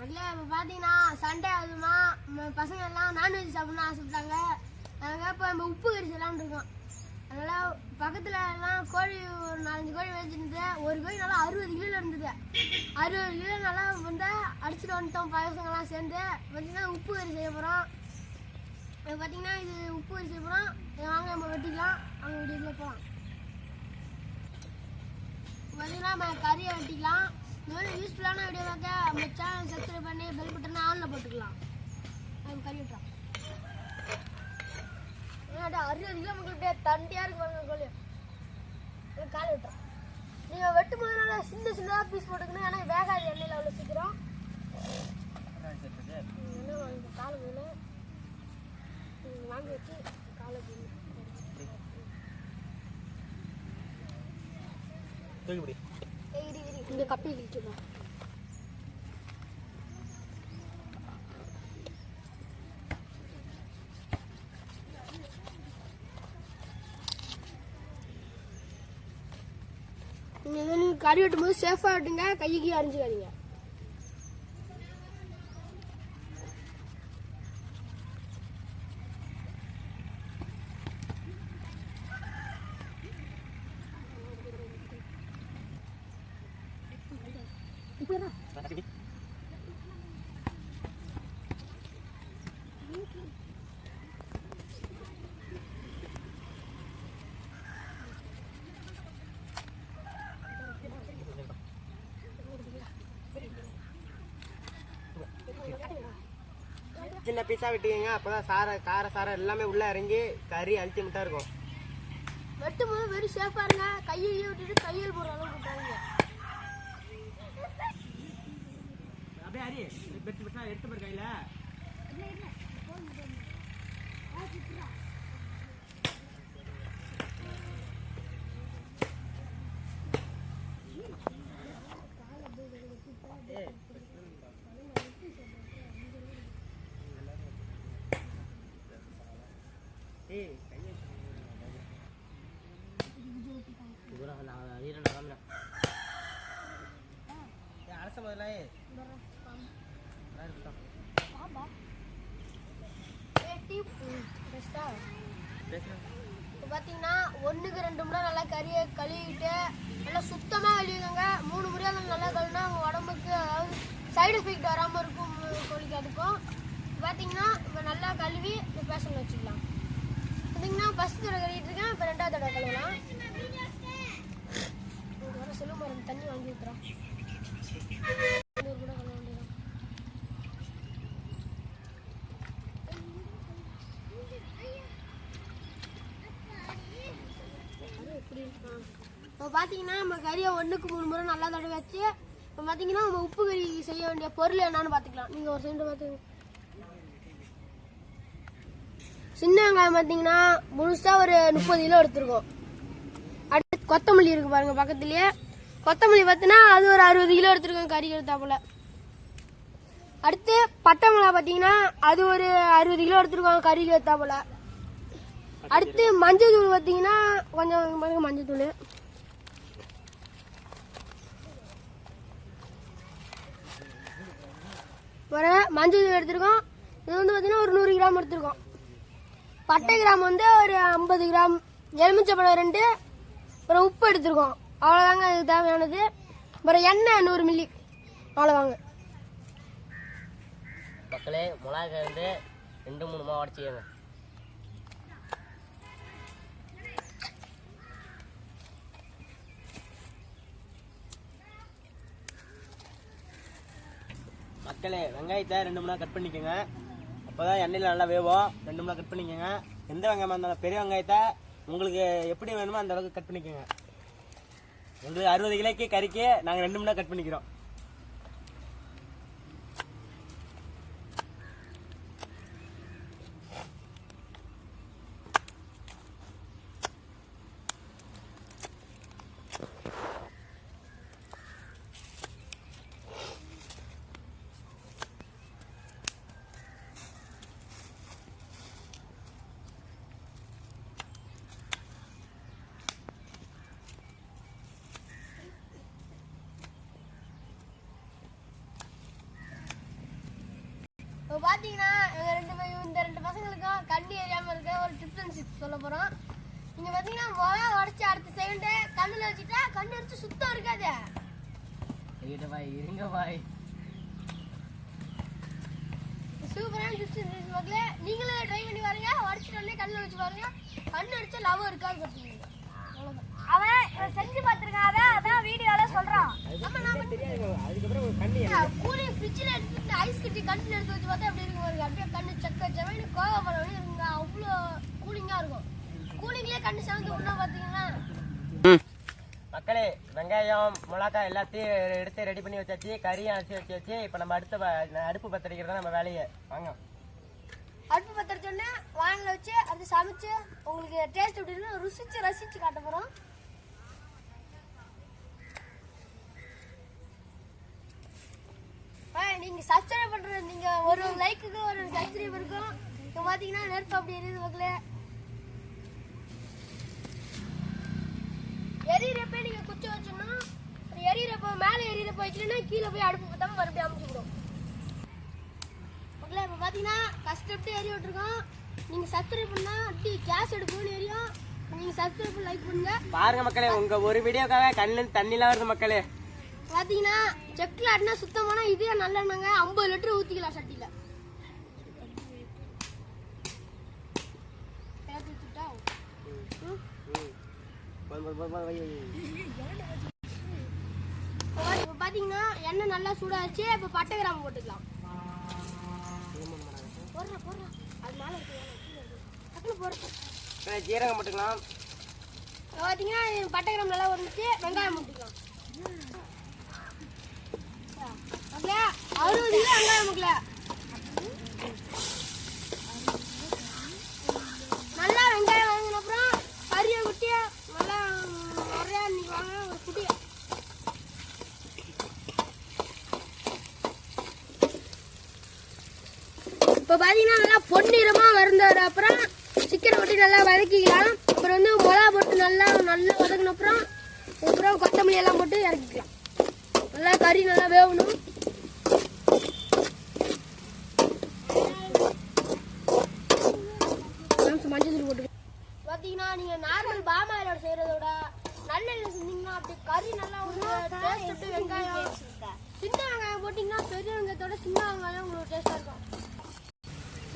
அதில் இப்போ பார்த்தீங்கன்னா சண்டே ஆகுதுமா பசங்க எல்லாம் நான்வெஜ் சாப்பிடணும்னு ஆசைப்பட்டாங்க. நாங்கள் இப்போ நம்ம உப்பு கறி செய்யலாம்னு இருக்கோம். அதனால் பக்கத்தில் எல்லாம் கோழி ஒரு நாலஞ்சு கோழி வச்சுருந்து ஒரு கோழி நல்லா அறுபது கிலோ இருந்தது. அறுபது கிலோ நல்லா வந்து அடிச்சுட்டு வந்துட்டோம் பசங்கள்லாம் சேர்ந்து. பார்த்தீங்கன்னா உப்பு கறி செய்ய போகிறோம் இப்போ பார்த்தீங்கன்னா இது உப்பு கறி செய்ய போகிறோம் வாங்க நம்ம வெட்டிக்கலாம். அவங்க வீட்டுக்குள்ளே போகலாம் பார்த்தீங்கன்னா நம்ம கறியை வெட்டிக்கலாம். இந்த மாதிரி யூஸ்ஃபுல்லான வீடியோ பார்க்க நம்ம சேனல் சப்ஸ்கிரைப் பண்ணி பெல் பட்டனை ஆனில் போட்டுக்கலாம். நம்ம கறி வெட்டுறோம் ஏன்னா அறுபது கிலோ மக்கள்கிட்ட தண்டியாக இருக்கு பாருங்க கோழி. இது கால் நீங்கள் வெட்டும் போது நல்லா சின்ன சின்னதாக பீஸ் போட்டுக்கணும் ஏன்னா வேகாது எண்ணெயில் அவ்வளோ சீக்கிரம். என்ன வாங்க காலை வேணும் வாங்கி வச்சு காலை போடணும் தூக்கிப்பிடி. இந்த கப்பி இழுத்துக்கலாம் நீங்கள் கறி வெட்டும் போது சேஃபாக வெட்டுங்க கைக்கு அரிஞ்சுக்காதீங்க சின்ன பீஸா வெட்டிக்கங்க. அப்பதான் சார கார சாரம் எல்லாமே உள்ள இறங்கி கறி அல்டிமேட்டா இருக்கும். வெட்டும் போது வெறும் சேஃபாக இருங்க கையை விட்டுட்டு கையில் போடுற அளவுக்கு விட்டாங்க அப்படியே அரி பெட்டு பெட்டா எடுத்து போய் கையில. அரச முதல்ல இப்போ பார்த்தீங்கன்னா ஒன்றுக்கு ரெண்டு முறை நல்லா கறியை கழுவிட்டு நல்லா சுத்தமாக கழுவிக்கோங்க. மூணு முறையாக நல்லா கழுவினா உங்கள் உடம்புக்கு அதாவது சைடு எஃபெக்ட் வராமல் இருக்கும் கோழிக்கு அதுக்கும். பார்த்தீங்கன்னா இப்போ நல்லா கழுவி இப்போ வச்சுக்கலாம். பார்த்தீங்கன்னா ஃபஸ்ட் தடவை கழுவிட்டு இருக்கேன் இப்போ ரெண்டாவது தடவை கழுவலாம். உங்களுக்கு வர செல்லும் மரம் தண்ணி வாங்கி ஊற்றுறோம் இன்னொரு இப்போ பார்த்தீங்கன்னா நம்ம கறியை ஒன்றுக்கு மூணு முறை நல்லா தடவை வச்சு இப்போ பார்த்தீங்கன்னா நம்ம உப்பு கறி செய்ய வேண்டிய பொருள் என்னன்னு பார்த்துக்கலாம் நீங்கள் ஒரு சென்று பார்த்துக்கோங்க சின்ன வெங்காயம் பார்த்தீங்கன்னா முழுசாக ஒரு முப்பது கிலோ எடுத்துருக்கோம். அடுத்து கொத்தமல்லி இருக்குது பாருங்கள் பக்கத்துலேயே. கொத்தமல்லி பார்த்தீங்கன்னா அது ஒரு அறுபது கிலோ எடுத்துருக்கோம் கறி எடுத்தாப்புல. அடுத்து பட்டை மிளகா பார்த்தீங்கன்னா அது ஒரு அறுபது கிலோ எடுத்துருக்கோம் கறி எடுத்தாப்புல. அடுத்து மஞ்சள் தூள் பார்த்தீங்கன்னா கொஞ்சம் பாருங்க மஞ்சள் தூள். மஞ்சள் தூள் எடுத்திருக்கோம். இது வந்து பார்த்தீங்கன்னா ஒரு நூறு கிராம் எடுத்திருக்கோம். பட்டை கிராம் வந்து ஒரு ஐம்பது கிராம் எலுமிச்சப்பழம் ரெண்டு அப்புறம் உப்பு எடுத்துருக்கோம். அவ்வளோதாங்க இது தேவையானது. அப்புறம் எண்ணெய் நூறு மில்லி அவ்வளோதாங்க மக்களே மிளகாய் வந்து ரெண்டு மூணு மாவு உடச்சிக்கோங்க மக்களே வெங்காயத்தை ரெண்டு மணி நேரம் கட் பண்ணிக்கோங்க. அப்போதான் எண்ணெயில் நல்லா வேவோம். ரெண்டு மூணு கட் பண்ணிக்கோங்க. எந்த வெங்காயமாக இருந்தாலும் பெரிய வெங்காயத்தை உங்களுக்கு எப்படி வேணுமோ அந்த அளவுக்கு கட் பண்ணிக்கோங்க. உங்களுக்கு அறுபது கிலோக்கு கறிக்கு நாங்கள் ரெண்டு மணி நேரம் கட் பண்ணிக்கிறோம். பார்த்தீங்கன்னா எங்க ரெண்டு இந்த ரெண்டு பசங்களுக்கும் கண்ணு எரியாம இருக்க ஒரு டிப்ஸ் அண்ட் சொல்ல போறோம். நீங்க பார்த்தீங்கன்னா உடச்சி அடுத்த செகண்டு கண்ணுல வச்சுட்டா கண்ணு அடிச்சு சுத்தம் இருக்காது. இருங்க பாய் இருங்க பாய். சூப்பரான டிப்ஸ் அண்ட் டிப்ஸ் மக்களே நீங்களும் ட்ரை பண்ணி பாருங்க. உடச்சிட்டு உடனே கண்ணில் வச்சு பாருங்க. கண்ணு அடிச்சா லவ் இருக்காது பார்த்தீங்க அவன் செஞ்சு பார்த்துருக்கான். அதான் அதான் வீடியோல கூலிங் ஃப்ரிட்ஜில் எடுத்து ஐஸ் கட்டி கண்ணில் எடுத்து வச்சு பார்த்தா அப்படி இருக்கும் பாருங்க அப்படியே கண்ணு சக்க செவனு கோவப்படம் இருக்குங்க அவ்வளோ கூலிங்காக இருக்கும். கூலிங்லேயே கண்ணு செவந்து பார்த்தீங்கன்னா மக்களே வெங்காயம் மிளகாய் எல்லாத்தையும் எடுத்து ரெடி பண்ணி வச்சாச்சு. கறியும் அரைச்சி வச்சு வச்சு இப்போ நம்ம அடுத்த அடுப்பு பத்திரிக்கிறது தான் நம்ம வேலையை. வாங்க. அடுப்பு பற்ற வச்சோடனே வானில் வச்சு அது சமைச்சு உங்களுக்கு டேஸ்ட் எப்படி இருக்குன்னு ருசிச்சு ரசிச்சு காட்ட போகிறோம் நீங்க சப்ஸ்கிரைப் பண்றது நீங்க ஒரு லைக்குக்கு ஒரு சப்ஸ்கிரைப் இருக்கும் இப்போ பார்த்தீங்கன்னா நெருப்பு அப்படி இருக்குது மக்களே. எரியறப்ப நீங்க குச்சி வச்சோம்னா எரியறப்ப மேலே எரியறப்ப வைக்கலன்னா கீழே போய் அடுப்பு பத்தாம மறுபடியும் அமைச்சுக்கிறோம் மக்களே இப்போ பார்த்தீங்கன்னா கஷ்டப்பட்டு எரிய விட்டுருக்கோம். நீங்கள் சப்ஸ்கிரைப் பண்ணால் அப்படி கேஸ் எடுப்போம்னு எரியும். நீங்கள் சப்ஸ்கிரைப் லைக் பண்ணுங்க. பாருங்க மக்களே உங்க ஒரு வீடியோக்காக கண்ணு தண்ணிலாம் வருது மக்களே. பார்த்தீங்கன்னா செக்கில் ஆட்டினா சுத்தமான இதே நல்லெண்ணங்க. ஐம்பது லிட்டர் ஊற்றிக்கலாம் சட்டியில். இப்போ பார்த்தீங்கன்னா எண்ணெய் நல்லா சூடாச்சு இப்போ பட்டை கிராம்பு போட்டுக்கலாம். போடுறா போடுறா. அது மேலே டக்குனு போடுறேன் ஜீரகம் போட்டுக்கலாம். பார்த்தீங்கன்னா பட்டை கிராம்பு நல்லா வந்துச்சு வெங்காயம் போட்டுக்கலாம். அப்படியே? அறுபது கிலோ வெங்காயம் முக்கல நல்லா வெங்காயம் வாங்கின அப்புறம் கறியை குட்டி நல்லா நிறையா இன்னைக்கு வாங்க ஒரு குட்டி இப்போ பார்த்தீங்கன்னா நல்லா பொன்னிறமாக வருந்தாரு அப்புறம் சிக்கனை போட்டு நல்லா வதக்கிக்கலாம். அப்புறம் வந்து மிளகா போட்டு நல்லா நல்லா வதக்கின அப்புறம் அப்புறம் கொத்தமல்லி எல்லாம் போட்டு இறக்கிக்கலாம். நல்லா கறி நல்லா வேகணும் கொஞ்சம் மஞ்சள் தூள் போட்டு பார்த்தீங்கன்னா நீங்கள் நார்மல் பாமாயிலோட செய்கிறத விட நல்லெண்ணெய் செஞ்சீங்கன்னா அப்படியே கறி நல்லா உங்களுக்கு டேஸ்ட் அப்படியே வெங்காயம் சின்ன வெங்காயம் போட்டிங்கன்னா பெரிய வெங்காயத்தோட சின்ன வெங்காயம் உங்களுக்கு டேஸ்ட்டாக இருக்கும்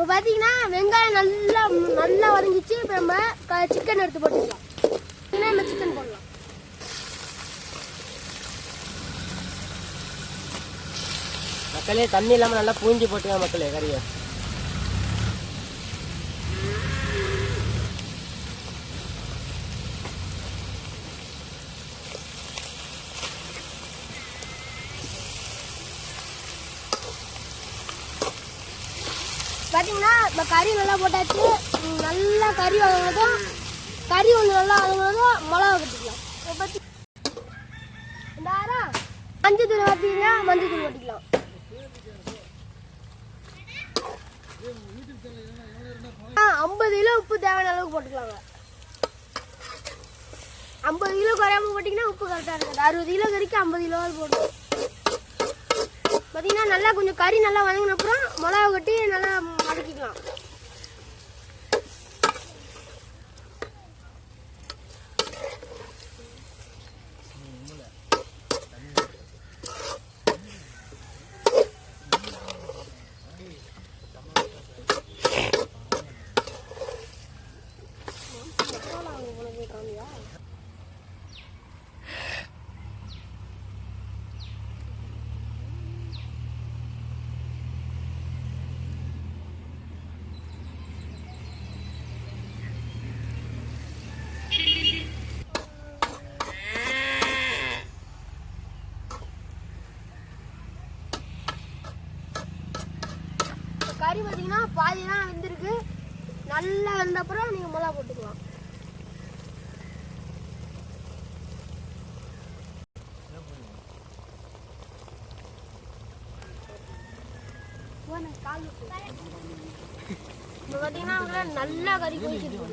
இப்போ பார்த்தீங்கன்னா வெங்காயம் நல்லா நல்லா வதங்கிச்சு. இப்போ நம்ம சிக்கன் எடுத்து போட்டுக்கலாம். நம்ம சிக்கன் போடலாம். மக்களே தண்ணி இல்லாமல் நல்லா பூஞ்சி போட்டுங்க மக்களே கறியை. பார்த்தீங்கன்னா இப்போ கறி நல்லா போட்டாச்சு. நல்லா கறி வாங்கினதும் கறி ஒன்று நல்லா வாங்கினதும் மிளகா கட்டிக்கலாம் இந்த ஆரம் மஞ்சள் தூள் பார்த்தீங்கன்னா மஞ்சள் தூள் கட்டிக்கலாம் ஆ ஐம்பது கிலோ உப்பு தேவையான அளவுக்கு போட்டுக்கலாங்க. ஐம்பது கிலோ குறையாம போட்டிங்கன்னா உப்பு கரெக்டாக இருக்காது. அறுபது கிலோ கறிக்கு ஐம்பது கிலோ போட்டுக்கலாம் பார்த்தீங்கன்னா நல்லா கொஞ்சம் கறி நல்லா வதங்கினப்புறம் மிளகா கட்டி நல்லா மடக்கிக்கலாம் கறி பார்த்தீங்கன்னா பாதி தான் வெந்திருக்கு நல்லா வெந்த அப்புறம் நீங்கள் மிளகா போட்டுக்கலாம். இப்போ பார்த்தீங்கன்னா அவங்கள நல்லா கறி கொதிச்சிருக்கு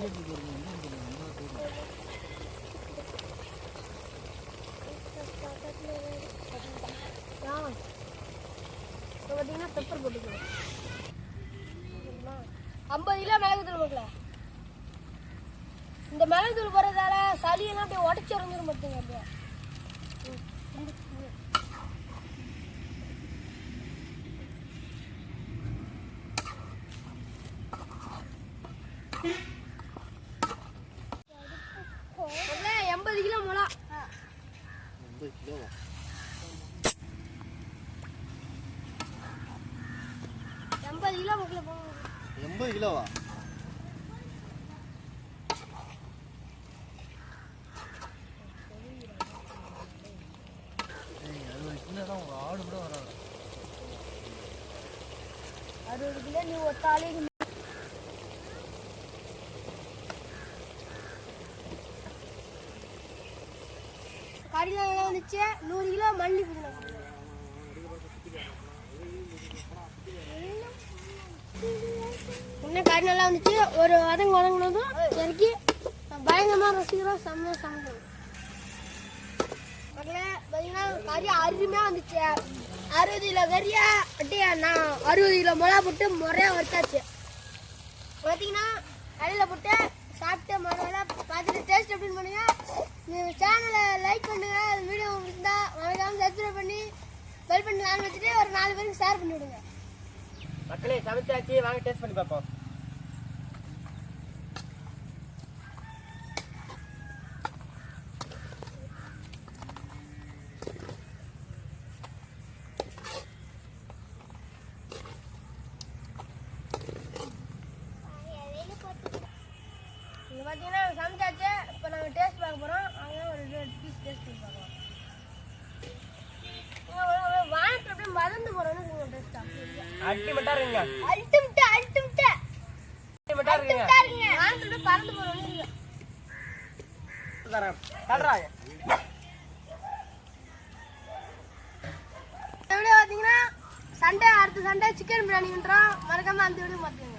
இப்போ பார்த்தீங்கன்னா பெப்பர் போட்டுக்கலாம். ஐம்பது கிலோ மிளகுத்தூள் மக்களே இந்த தூள் போடுறதால சளியெல்லாம் அப்படியே உடச்சி இறந்துடும் பார்த்துங்க அப்படியே. எண்பது கிலோ முளா எண்பது கிலோவா எண்பது கிலோ மக்களே எண்பது கிலோவா அறுபது கிலோ நீ ஒத்தாலே வந்துச்சு. நூறு கிலோ மல்லி புதினா. இன்னும் கறி நல்லா வந்துச்சு. ஒரு வதங்க வதங்கினதும் இறக்கி பயங்கரமாக ரசிக்கிறோம். செம்ம சமைக்கணும் பார்த்தீங்கன்னா கறி அருமையாக வந்துச்சு. அறுபது கிலோ கறியா? அப்படியே நான் அறுபது கிலோ மிளகா போட்டு முறையாக வறுத்தாச்சு. பார்த்தீங்கன்னா கடையில் போட்டு சாப்பிட்டு முதல்ல பார்த்துட்டு டேஸ்ட் எப்படின்னு பண்ணுங்க. நீங்கள் சேனலை லைக் பண்ணுங்க. வீடியோ உங்களுக்கு இருந்தா மறக்காம சப்ஸ்கிரைப் பண்ணி பெல் பண்ணி நான் வச்சுட்டு ஒரு நாலு பேருக்கு ஷேர் பண்ணி விடுங்க மக்களே சமைச்சாச்சு. வாங்க டேஸ்ட் பண்ணி பார்ப்போம். எடுத்து தரேன். தடுறா பார்த்தீங்கன்னா சண்டே அடுத்த சண்டே சிக்கன் பிரியாணி பண்றோம் மறக்காம அந்த வீடியோ பார்த்துங்க